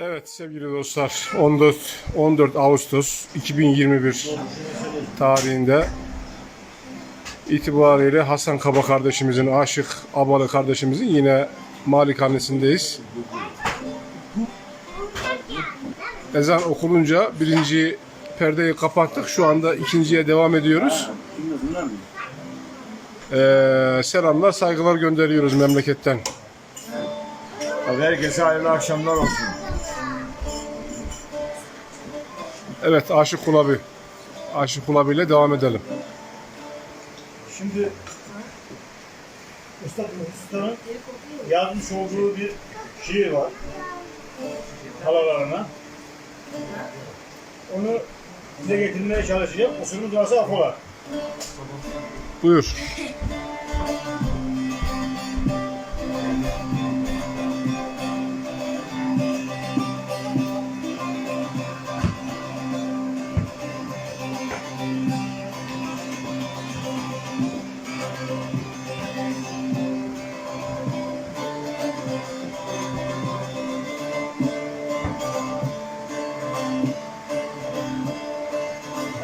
Evet sevgili dostlar 14 14 Ağustos 2021 tarihinde itibariyle Hasan Kaba kardeşimizin aşık Abalı kardeşimizin yine malikanesindeyiz. Ezan okununca birinci perdeyi kapattık. Şu anda ikinciye devam ediyoruz. Ee, selamlar, saygılar gönderiyoruz memleketten. Herkese hayırlı akşamlar olsun. Evet, Aşık Kulabi. Aşık Kulabi ile devam edelim. Şimdi Üstad Usta'nın yazmış olduğu bir şiir var. Halalarına. Onu bize getirmeye çalışacağım. Usulümüz varsa afola. Buyur.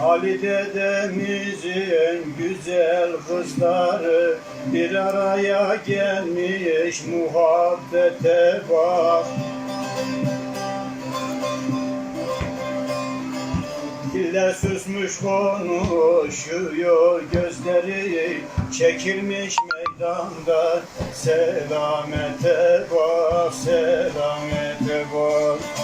Ali dedemizin güzel kızları bir araya gelmiş muhabbete bak. Diller susmuş konuşuyor gözleri Çekilmiş meydanda selamete bak selamete bak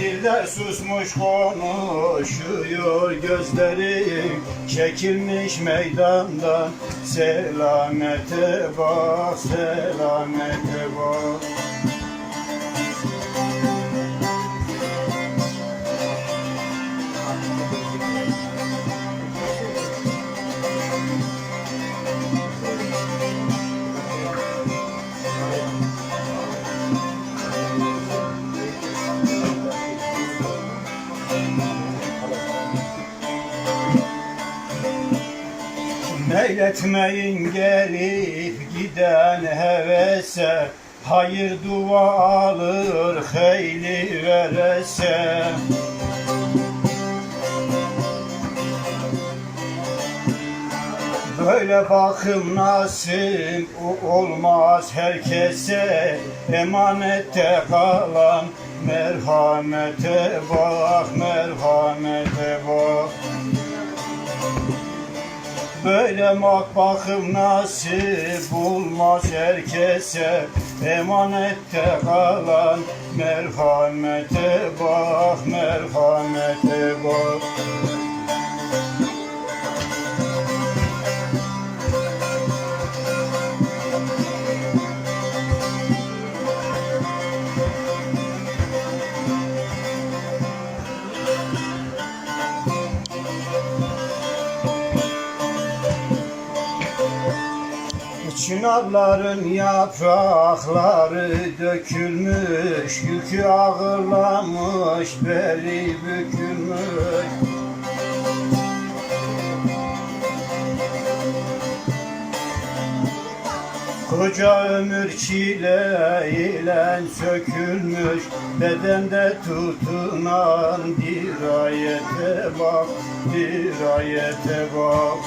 Diller susmuş konuşuyor gözleri Çekilmiş meydandan selamete bak selamete bak Meyletmeyin gelip giden hevese Hayır dua alır hayli verese. Böyle bakım nasip olmaz herkese Emanette kalan merhamete bak merhamete bak Böyle mak bakım nasip olmaz herkese. Emanette kalan merhamete Çınarların yaprakları dökülmüş Yükü ağırlamış, beli bükülmüş. Koca ömür çile ile sökülmüş Bedende tutunan dirayete bak Dirayete bak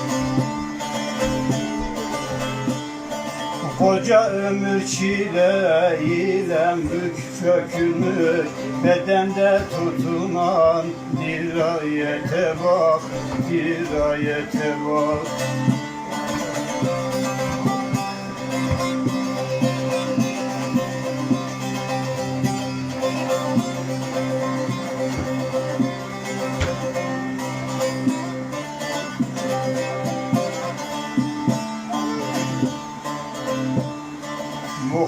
Koca ömür çile ile bük sökülmüş Bedende tutunan dirayete bak Dirayete bak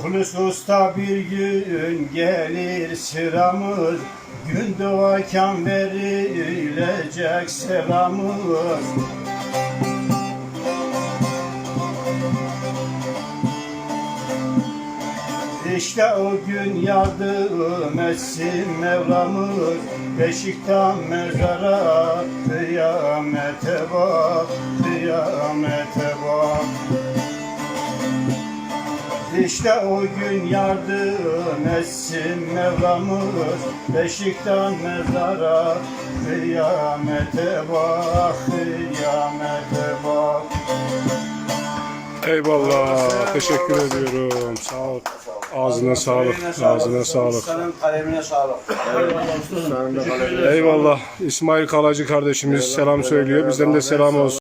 Muhlis usta bir gün gelir sıramız Gün doğarken verilecek selamız. İşte o gün yardım etsin Mevlamız Beşikten mezara kıyamete bak Kıyamete İşte o gün yardım etsin Mevlamız Beşikten mezara Kıyamete bak Kıyamete bak Eyvallah. Teşekkür ediyorum. Sağ ol. Ağzına sağlık. Ağzına sağlık. Senin kalemine sağlık. Eyvallah. İsmail Kalacı kardeşimiz selam söylüyor. Bizden de selam olsun.